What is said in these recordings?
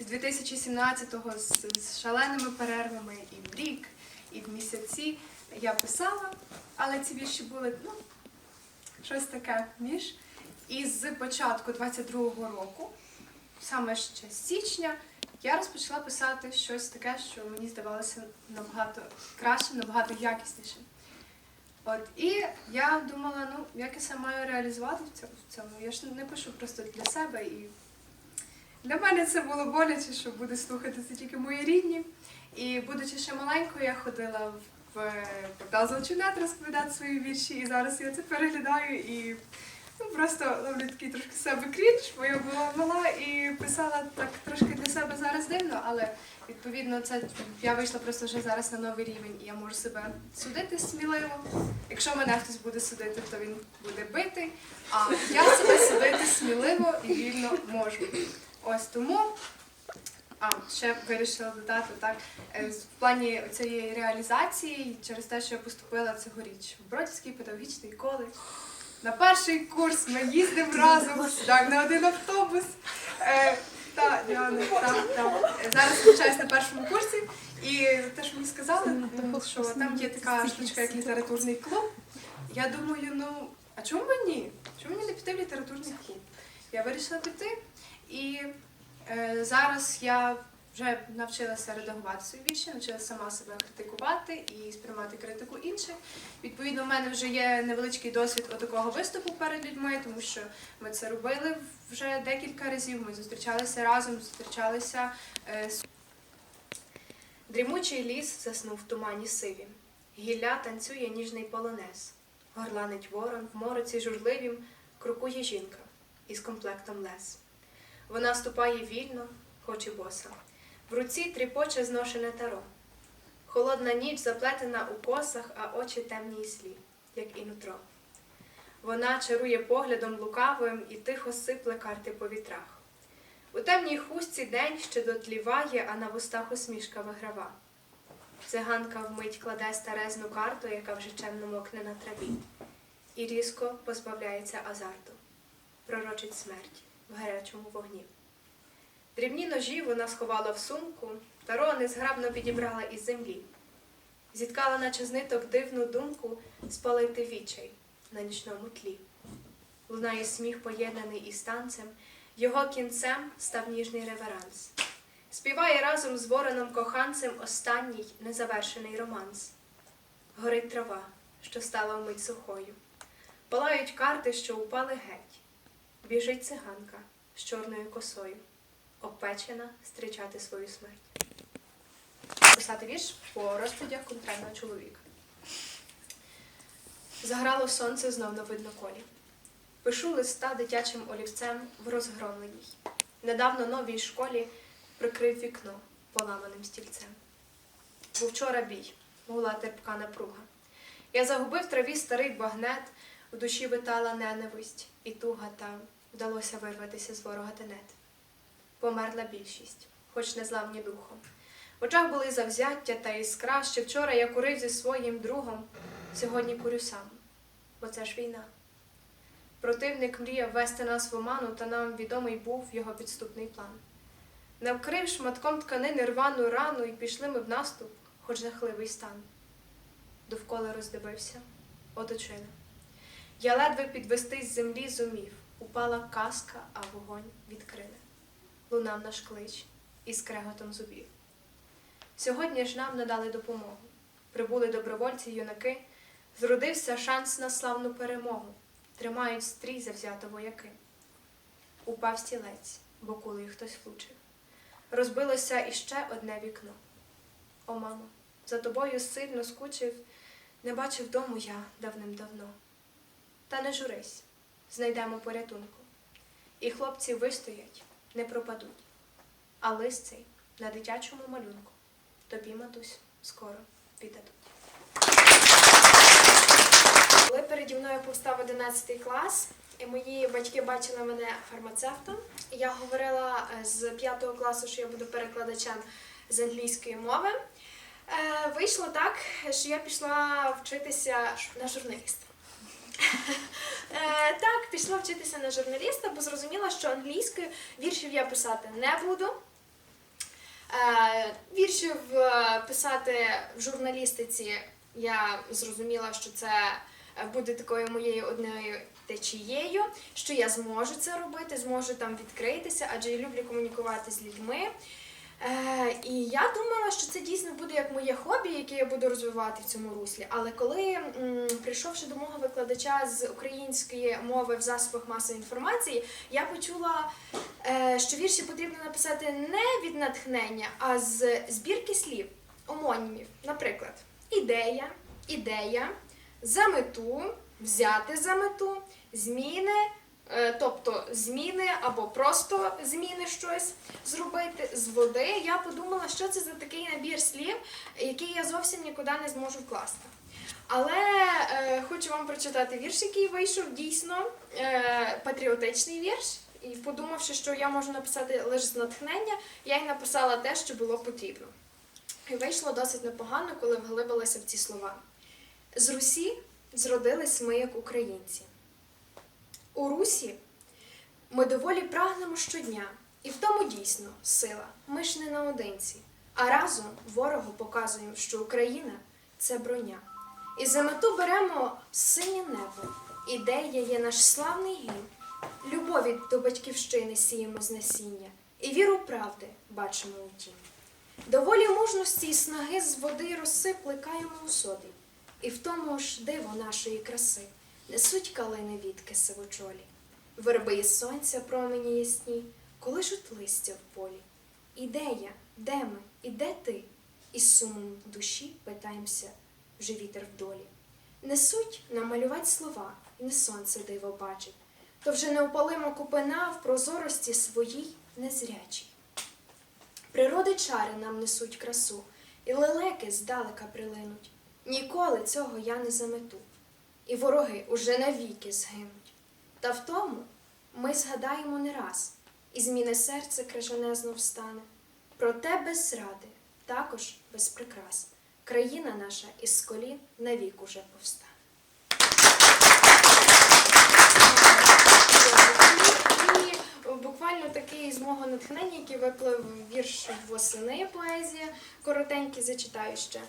З 2017-го з, з шаленими перервами і в рік, і в місяці я писала, але ці вірші були ну, щось таке між. І з початку 22-го року, саме ще з січня, я розпочала писати щось таке, що мені здавалося набагато краще, набагато якісніше. От, і я думала, ну, як я себе маю реалізувати в цьому. Я ж не пишу просто для себе. І для мене це було боляче, що буде слухати це тільки мої рідні. І будучи ще маленькою, я ходила в портал Золочунет розповідати свої вірші, і зараз я це переглядаю і ну, просто ловлю такий трошки себе крінж, бо я була мала і писала так трошки для себе зараз дивно, але відповідно це я вийшла просто вже зараз на новий рівень, і я можу себе судити сміливо. Якщо мене хтось буде судити, то він буде битий. А я себе судити сміливо і вільно можу. Ось тому. А, ще вирішила додати так, е, в плані цієї реалізації, через те, що я поступила цьогоріч в Бродівський педагогічний коледж. На перший курс ми їздимо разом так, на один автобус. Е, та, Діана, так. Е, Зараз навчаюсь на першому курсі. І те, що мені сказали, що там є така штучка, як літературний клуб. Я думаю, ну, а чому б ні? Чому мені не піти в літературний клуб? Я вирішила піти. І е, зараз я вже навчилася редагувати свої вірші, навчилася сама себе критикувати і сприймати критику інших. Відповідно, в мене вже є невеличкий досвід такого виступу перед людьми, тому що ми це робили вже декілька разів. Ми зустрічалися разом, зустрічалися. Е, з- Дрімучий ліс заснув в тумані сивім. Гілля танцює ніжний полонез. Горланить ворон в мороці журливім, крокує жінка із комплектом лес. Вона ступає вільно, хоч і боса. В руці тріпоче зношене таро. Холодна ніч заплетена у косах, а очі темні й слі, як і нутро. Вона чарує поглядом лукавим і тихо сипле карти по вітрах. У темній хустці день ще дотліває, а на вустах усмішка виграва. Циганка вмить кладе старезну карту, яка вже чемно мокне на траві, і різко позбавляється азарту, пророчить смерть в гарячому вогні. Дрібні ножі вона сховала в сумку, таро незграбно підібрала із землі. Зіткала, наче з ниток дивну думку спалити вічай на нічному тлі. Лунає сміх, поєднаний із танцем, його кінцем став ніжний реверанс. Співає разом з вороном коханцем останній незавершений романс. Горить трава, що стала вмить сухою. Палають карти, що упали геть. Біжить циганка з чорною косою, обпечена зустрічати свою смерть. Писати вірш по розповідях конкретного чоловіка. Заграло сонце знов на видноколі. Пишу листа дитячим олівцем в розгромленій. Недавно новій школі прикрив вікно поламаним стільцем. Був вчора бій, гула терпка напруга. Я загубив траві старий багнет, в душі витала ненависть і туга, та вдалося вирватися з ворога тенет. Померла більшість, хоч не зламні духом. В очах були завзяття та іскра, ще вчора я курив зі своїм другом, сьогодні курю сам, бо це ж війна. Противник мріяв вести нас в оману, та нам відомий був його підступний план. Не вкрив шматком тканини рвану рану, і пішли ми в наступ, хоч жахливий стан. Довкола роздивився, оточили. Я ледве підвестись з землі зумів, упала каска, а вогонь відкрили. Лунав наш клич із креготом зубів. Сьогодні ж нам надали допомогу. Прибули добровольці юнаки, зродився шанс на славну перемогу. Тримають стрій завзято вояки. Упав стілець, бо кулею хтось влучив. Розбилося іще одне вікно. О, мамо, за тобою сильно скучив, не бачив дому я давним-давно. Та не журись, знайдемо порятунку. І хлопці вистоять, не пропадуть. А лист цей на дитячому малюнку тобі, матусь, скоро віддадуть. Коли переді мною повстав 11 клас, і мої батьки бачили мене фармацевтом, я говорила е, з 5 класу, що я буду перекладачем з англійської мови. Е, Вийшло так, що я пішла вчитися на журналіста. Пішла вчитися на журналіста, бо зрозуміла, що англійською віршів я писати не буду. Е, Віршів е, писати в журналістиці я зрозуміла, що це буде такою моєю одною течією, що я зможу це робити, зможу там відкритися, адже я люблю комунікувати з людьми. Е, і я думала, що це дійсно буде як моє хобі, яке я буду розвивати в цьому руслі. Але коли, м, прийшовши до мого викладача з української мови в засобах масової інформації, я почула, е, що вірші потрібно написати не від натхнення, а з збірки слів, омонімів. Наприклад, ідея, ідея, за мету, взяти за мету, зміни. Е, Тобто зміни або просто зміни щось зробити з води. Я подумала, що це за такий набір слів, який я зовсім нікуди не зможу вкласти. Але е, хочу вам прочитати вірш, який вийшов дійсно е, патріотичний вірш. І подумавши, що я можу написати лише з натхнення, я й написала те, що було потрібно. І вийшло досить непогано, коли вглибилася в ці слова. З Русі зродились ми як українці. У Русі ми доволі прагнемо щодня, і в тому дійсно сила. Ми ж не наодинці, а разом ворогу показуємо, що Україна це броня. І за мету беремо синє небо. Ідея є наш славний гімн. Любові до батьківщини сіємо з насіння, і віру правди бачимо у тім. Доволі мужності і снаги з води роси плекаємо у соди, і в тому ж диво нашої краси несуть калини вітки сивочолі, верби із сонця промені ясні, колишуть листя в полі. І де я, де ми, і де ти? Із сумом душі питаємося, вже вітер вдолі. Несуть намалювать слова, і не сонце диво бачить, то вже неопалима купина в прозорості своїй незрячій. Природи чари нам несуть красу, і лелеки здалека прилинуть. Ніколи цього я не замету, і вороги уже навіки згинуть. Та в тому ми згадаємо не раз, і зміне серце крижанезно встане. Проте без зради, також без прикрас, країна наша із колін навік уже повстане. Буквально такий з мого натхнення, який виплив вірш восени поезія, коротенький зачитаю ще.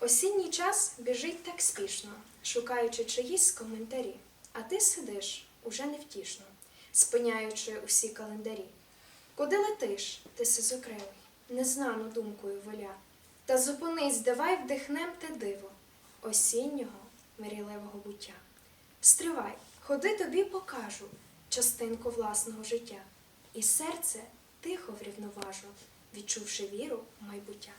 Осінній час біжить так спішно, шукаючи чиїсь коментарі, а ти сидиш уже невтішно, спиняючи усі календарі. Куди летиш, ти сизокрилий, незнану думкою воля, та зупинись, давай вдихнем те диво осіннього мрійливого буття. Стривай, ходи тобі покажу частинку власного життя, і серце тихо врівноважу, відчувши віру в майбуття.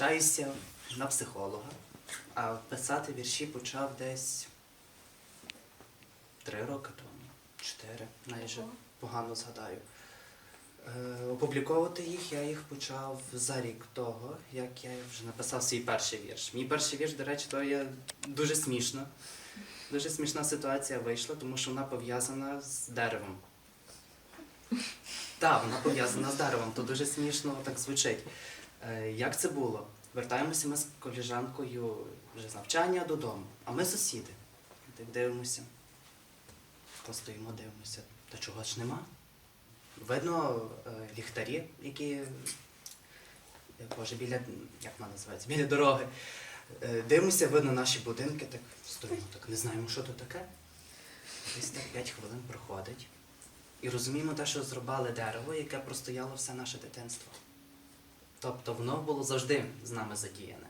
Навчаюся на психолога, а писати вірші почав десь три роки тому, чотири, майже погано згадаю. Е, опубліковувати їх я їх почав за рік того, як я вже написав свій перший вірш. Мій перший вірш, до речі, то є дуже смішно. Дуже смішна ситуація вийшла, тому що вона пов'язана з деревом. Так, вона пов'язана з деревом, то дуже смішно так звучить. Е, Як це було? Вертаємося ми з коліжанкою вже з навчання додому, а ми сусіди. Так дивимося. То стоїмо, дивимося. Та чого ж нема? Видно е, ліхтарі, які Боже, біля, як вона називається, біля дороги. Е, Дивимося, видно наші будинки, так стоїмо, так не знаємо, що то таке. Десь так 5 хвилин проходить. І розуміємо те, що зрубали дерево, яке простояло все наше дитинство. Тобто воно було завжди з нами задіяне.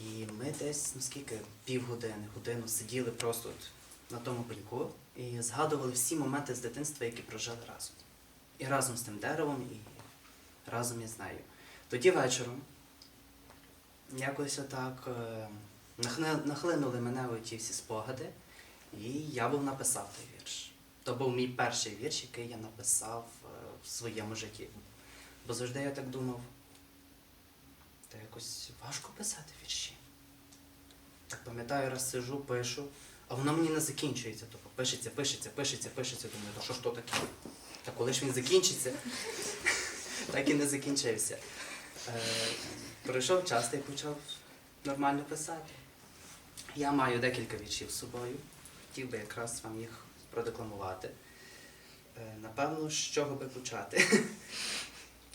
І ми десь, ну скільки, півгодини, годину сиділи просто на тому пеньку і згадували всі моменти з дитинства, які прожили разом. І разом з тим деревом, і разом із нею. Тоді вечором якось отак е, нахлинули мене ті всі спогади, і я був написав той вірш. То був мій перший вірш, який я написав е, в своєму житті. Бо завжди я так думав, та якось важко писати вірші. Так пам'ятаю, раз сижу, пишу, а воно мені не закінчується. Тобто пишеться, пишеться, пишеться, пишеться. Думаю, то що ж то таке? Та коли ж він закінчиться? так і не закінчився. Е, пройшов час та й почав нормально писати. Я маю декілька віршів з собою. Хотів би якраз вам їх продекламувати. Е, Напевно, з чого би почати.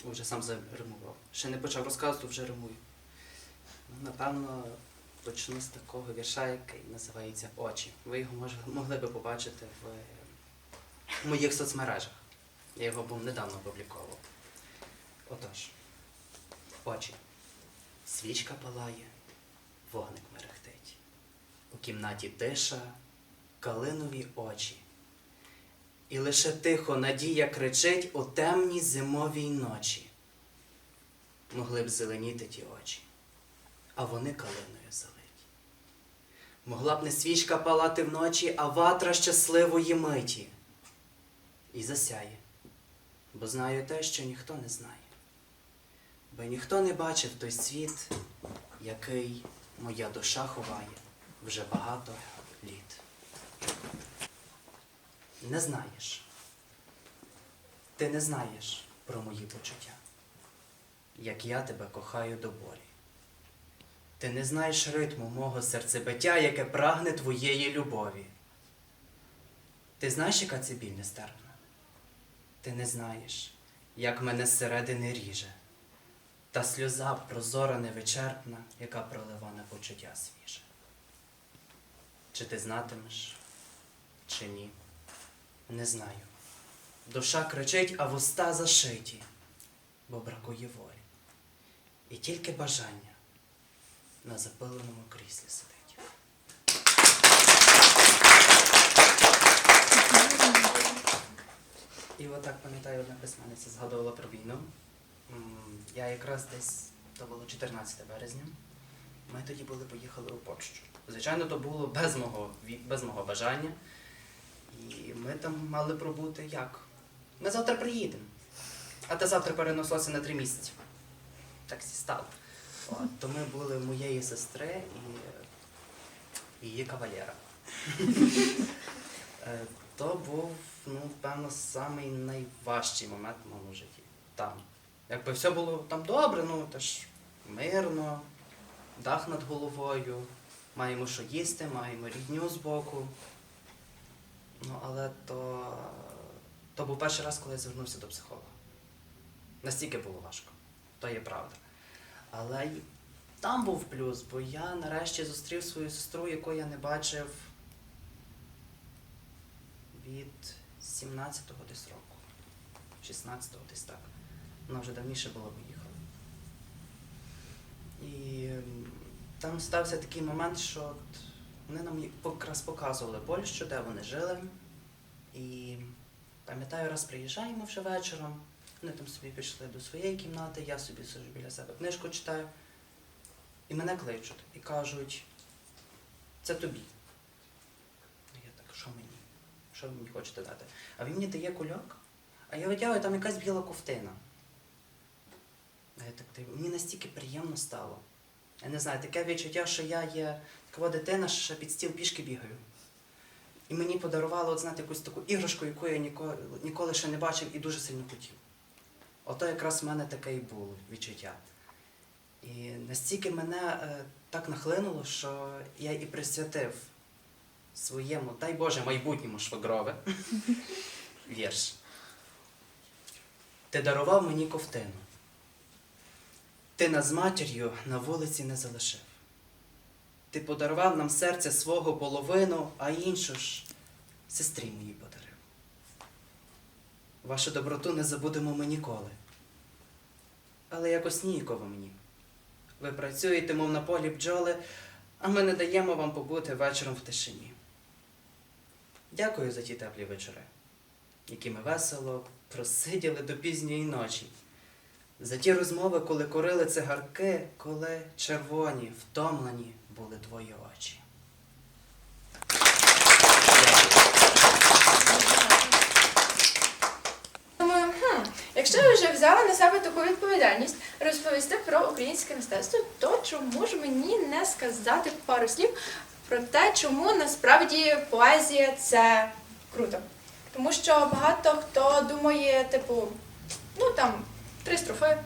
Вже сам заримував. Ще не почав розказувати, вже римую. Ну, напевно, почну з такого вірша, який називається Очі. Ви його може, могли би побачити в е, моїх соцмережах. Я його був недавно опубліковував. Отож, очі. Свічка палає, вогник мерехтить. У кімнаті тиша, калинові очі. І лише тихо надія кричить у темній зимовій ночі. Могли б зеленіти ті очі, а вони калиною залить. Могла б не свічка палати вночі, а ватра щасливої миті. І засяє, бо знаю те, що ніхто не знає. Бо ніхто не бачив той світ, який моя душа ховає вже багато літ. Не знаєш. Ти не знаєш про мої почуття, як я тебе кохаю до болі. Ти не знаєш ритму мого серцебиття, яке прагне твоєї любові. Ти знаєш, яка це біль нестерпна? Ти не знаєш, як мене зсередини ріже, та сльоза прозора невичерпна, яка пролива на почуття свіже. Чи ти знатимеш, чи ні? Не знаю. Душа кричить, а вуста зашиті, бо бракує волі. І тільки бажання на запиленому кріслі сидить. І отак пам'ятаю, одна письменниця згадувала про війну. Я якраз десь, то було 14 березня. Ми тоді були поїхали у Польщу. Звичайно, то було без мого, без мого бажання. І ми там мали пробути як? Ми завтра приїдемо. А та завтра переносилося на три місяці. Так всі стало. От, то ми були моєї сестри і її кавалєра. Е, То був, ну, певно, самий найважчий момент в моєму житті. Там. Якби все було там добре, ну теж мирно, дах над головою, маємо що їсти, маємо рідню з боку. Ну, але то, то був перший раз, коли я звернувся до психолога. Настільки було важко, то є правда. Але там був плюс, бо я нарешті зустрів свою сестру, яку я не бачив від 17-го десь року. 16-го десь так. Вона вже давніше була виїхала. І там стався такий момент, що от вони нам якраз показували Польщу, де вони жили. І пам'ятаю, раз приїжджаємо вже вечором, вони там собі пішли до своєї кімнати, я собі сиджу біля себе книжку читаю. І мене кличуть і кажуть, це тобі. Ну, Я так, що мені? Що ви мені хочете дати? А він мені дає кульок, а я витягую, там якась біла ковтина. Я так мені настільки приємно стало. Я не знаю, таке відчуття, що я є така дитина, що під стіл пішки бігаю. І мені подарували, от знаєте, якусь таку іграшку, яку я ніколи, ніколи ще не бачив і дуже сильно хотів. Ото якраз в мене таке і було відчуття. І настільки мене е, так нахлинуло, що я і присвятив своєму, дай Боже, майбутньому швагрове вірш. Ти дарував мені ковтину. Ти нас з матір'ю на вулиці не залишив. Ти подарував нам серця свого половину, а іншу ж сестрі моїй подарив. Вашу доброту не забудемо ми ніколи. Але якось ніяково мені. Ви працюєте, мов на полі бджоли, а ми не даємо вам побути вечором в тишині. Дякую за ті теплі вечори, які ми весело просиділи до пізньої ночі. За ті розмови, коли курили цигарки, коли червоні, втомлені були твої очі. Якщо ви вже взяли на себе таку відповідальність розповісти про українське мистецтво, то чому ж мені не сказати пару слів про те, чому насправді поезія це круто? Тому що багато хто думає, типу, ну там три строфи,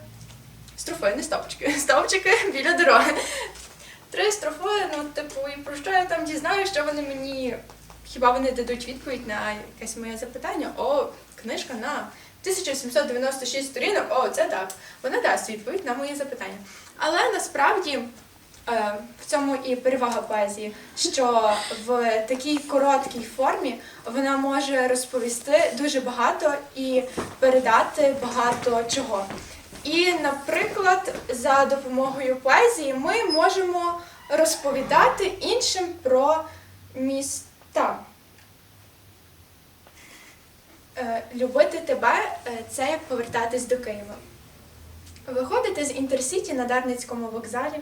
строфи, не стовпчики, стовпчики біля дороги. Три строфи, ну, типу, і про що я там дізнаю, що вони мені хіба вони дадуть відповідь на якесь моє запитання? О, книжка на 1796 сторінок, о, це так. Вона дасть відповідь на мої запитання. Але насправді е, в цьому і перевага поезії, що в такій короткій формі вона може розповісти дуже багато і передати багато чого. І, наприклад, за допомогою поезії ми можемо розповідати іншим про міста. Е, Любити тебе е, це як повертатись до Києва. Виходити з інтерсіті на Дарницькому вокзалі,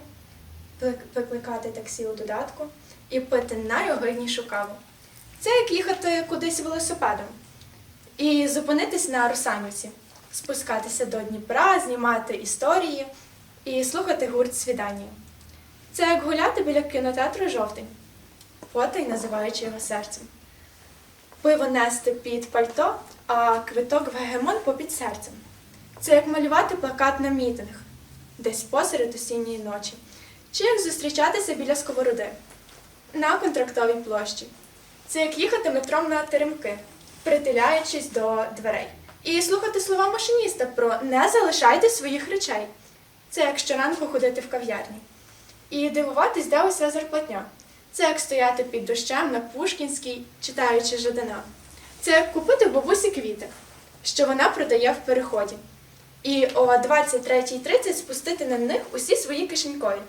викликати таксі у додатку і пити найогиднішу каву. Це як їхати кудись велосипедом і зупинитись на Русанівці, спускатися до Дніпра, знімати історії і слухати гурт свідання. Це як гуляти біля кінотеатру жовтень, потай називаючи його серцем. Пиво нести під пальто, а квиток в гегемон попід серцем. Це як малювати плакат на мітинг, десь посеред осінньої ночі, чи як зустрічатися біля сковороди на контрактовій площі. Це як їхати метром на теремки, притиляючись до дверей, і слухати слова машиніста про не залишайте своїх речей. Це як щоранку ходити в кав'ярні. І дивуватись, де уся зарплатня. Це як стояти під дощем на Пушкінській, читаючи Жадана. Це як купити бабусі квіти, що вона продає в переході. І о 23.30 спустити на них усі свої кишенькові.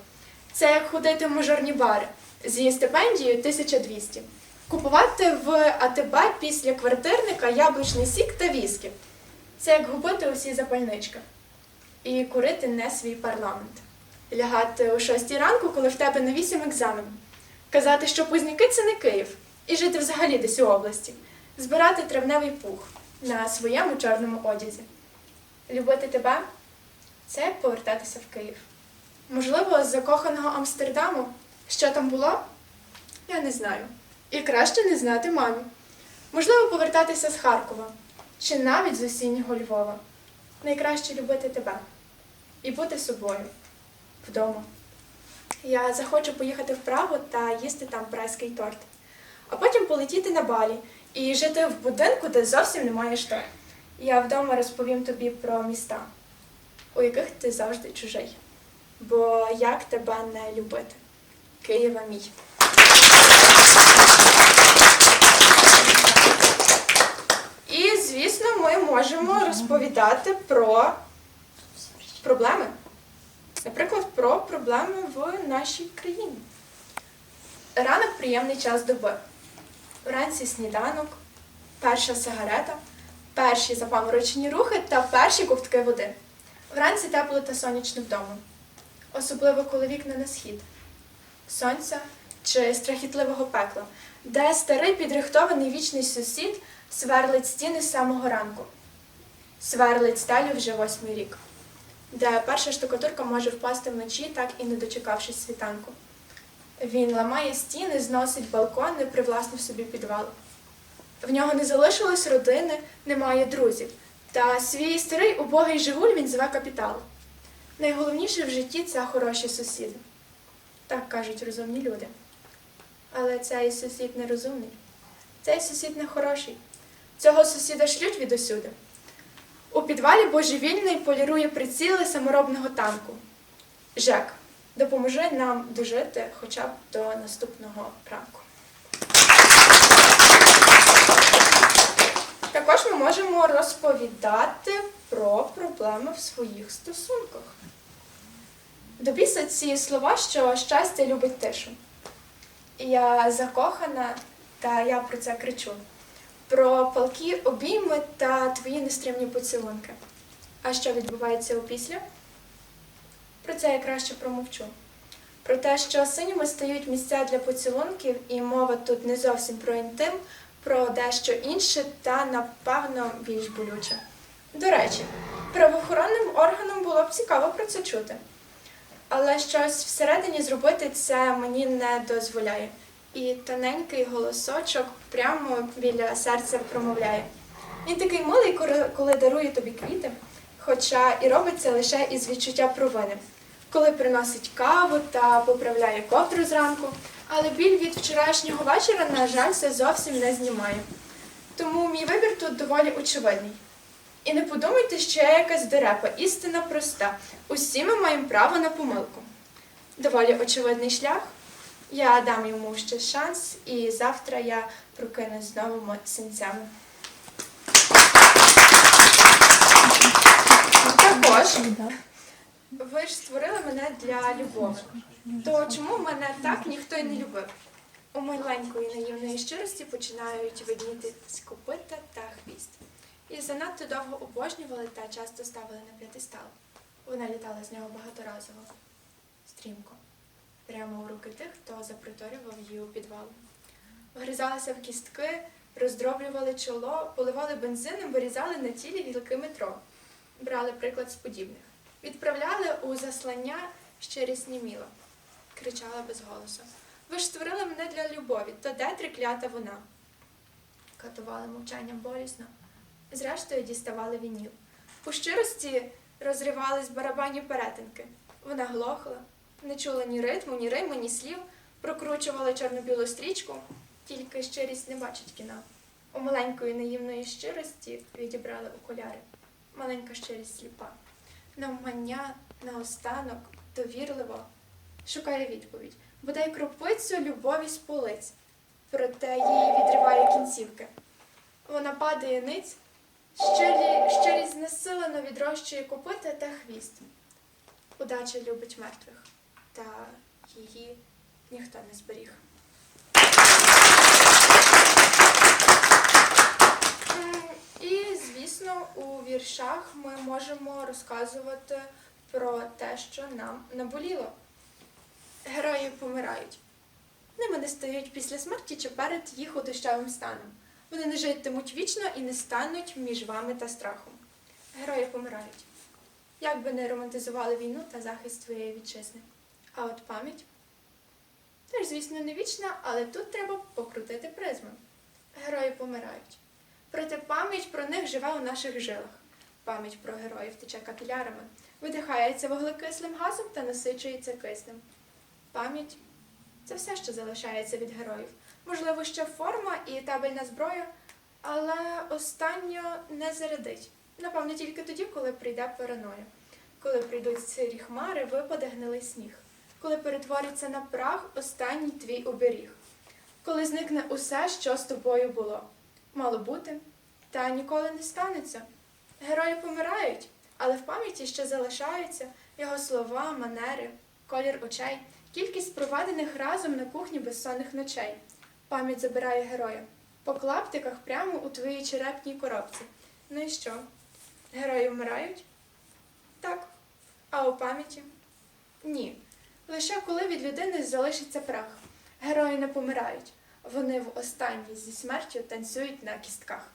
Це як ходити в мажорні бари з її стипендією 1200. Купувати в АТБ після квартирника яблучний сік та віскі. Це як губити усі запальнички. І курити не свій парламент. Лягати о 6 ранку, коли в тебе на 8 екзамен. Казати, що Пузняки це не Київ, і жити взагалі десь у області. Збирати травневий пух на своєму чорному одязі. Любити тебе це як повертатися в Київ. Можливо, з закоханого Амстердаму. Що там було? Я не знаю. І краще не знати мамі. Можливо, повертатися з Харкова чи навіть з осіннього Львова. Найкраще любити тебе і бути собою вдома. Я захочу поїхати в та їсти там прайський торт, а потім полетіти на Балі і жити в будинку, де зовсім немає штор. Я вдома розповім тобі про міста, у яких ти завжди чужий. Бо як тебе не любити? Києва мій. І, звісно, ми можемо розповідати про проблеми. Наприклад, про проблеми в нашій країні. Ранок приємний час доби. Вранці сніданок, перша сигарета, перші запаморочені рухи та перші ковтки води. Вранці тепло та сонячно вдома. Особливо коли вікна на схід, сонця чи страхітливого пекла, де старий підрихтований вічний сусід сверлить стіни з самого ранку, сверлить стелю вже восьмий рік де перша штукатурка може впасти вночі, так і не дочекавшись світанку. Він ламає стіни, зносить балкони, привласнив собі підвал. В нього не залишилось родини, немає друзів. Та свій старий убогий Жигуль він зве капітал. Найголовніше в житті це хороші сусіди. Так кажуть розумні люди. Але цей сусід не розумний. Цей сусід не хороший. Цього сусіда шлють відусюди. У підвалі божевільний полірує приціли саморобного танку. Жек, допоможи нам дожити хоча б до наступного ранку. Також ми можемо розповідати про проблеми в своїх стосунках. Добіса ці слова, що щастя любить тишу. Я закохана, та я про це кричу про палкі обійми та твої нестримні поцілунки. А що відбувається опісля? Про це я краще промовчу. Про те, що синіми стають місця для поцілунків, і мова тут не зовсім про інтим, про дещо інше та, напевно, більш болюче. До речі, правоохоронним органам було б цікаво про це чути. Але щось всередині зробити це мені не дозволяє і тоненький голосочок прямо біля серця промовляє. Він такий милий, коли- дарує тобі квіти, хоча і робить це лише із відчуття провини. Коли приносить каву та поправляє ковдру зранку, Але біль від вчорашнього вечора, на жаль, це зовсім не знімає. Тому мій вибір тут доволі очевидний. І не подумайте, що я якась дурепа, істина проста. Усі ми маємо право на помилку. Доволі очевидний шлях. Я дам йому ще шанс, і завтра я прокинусь з новими синцями. Також ви ж створили мене для любові. То чому мене так ніхто й не любив? У маленької наївної щирості починають видніти копита та хвіст. І занадто довго обожнювали та часто ставили на п'ятистал. Вона літала з нього багаторазово, стрімко, прямо у руки тих, хто запроторював її у підвал. Вгризалися в кістки, роздроблювали чоло, поливали бензином, вирізали на тілі гілки метро. Брали приклад з подібних. Відправляли у заслання щирість німіла, кричала без голосу. Ви ж створили мене для любові, то де триклята вона? Катували мовчанням болісно. Зрештою діставали вініл. У щирості розривались барабанні перетинки. Вона глохла, не чула ні ритму, ні риму, ні слів, прокручувала чорно-білу стрічку, тільки щирість не бачить кіна. У маленької наївної щирості відібрали окуляри. Маленька щирість сліпа. Навмання, наостанок, довірливо шукає відповідь. Бодай кропицю любові з полиць, проте її відриває кінцівки. Вона падає ниць, щирі, щирість знесилено відрощує копита та хвіст. Удача любить мертвих, та її ніхто не зберіг. І, звісно, у віршах ми можемо розказувати про те, що нам наболіло. Герої помирають. Ними не стають після смерті чи перед їх удощавим станом. Вони не житимуть вічно і не стануть між вами та страхом. Герої помирають. Як би не романтизували війну та захист своєї вітчизни. А от пам'ять теж, звісно, не вічна, але тут треба покрутити призму. Герої помирають. Проте пам'ять про них живе у наших жилах. Пам'ять про героїв тече капілярами, видихається вуглекислим газом та насичується киснем. Пам'ять це все, що залишається від героїв. Можливо, ще форма і табельна зброя, але останньо не зарядить. Напевно, тільки тоді, коли прийде параноя, коли прийдуть сирі хмари, випаде гнилий сніг, коли перетвориться на прах останній твій оберіг, коли зникне усе, що з тобою було. Мало бути, та ніколи не станеться. Герої помирають, але в пам'яті ще залишаються його слова, манери, колір очей, кількість проведених разом на кухні безсонних ночей. Пам'ять забирає героя. По клаптиках прямо у твоїй черепній коробці. Ну і що? Герої вмирають? Так. А у пам'яті? Ні. Лише коли від людини залишиться прах. Герої не помирають. Вони в останній зі смертю танцюють на кістках.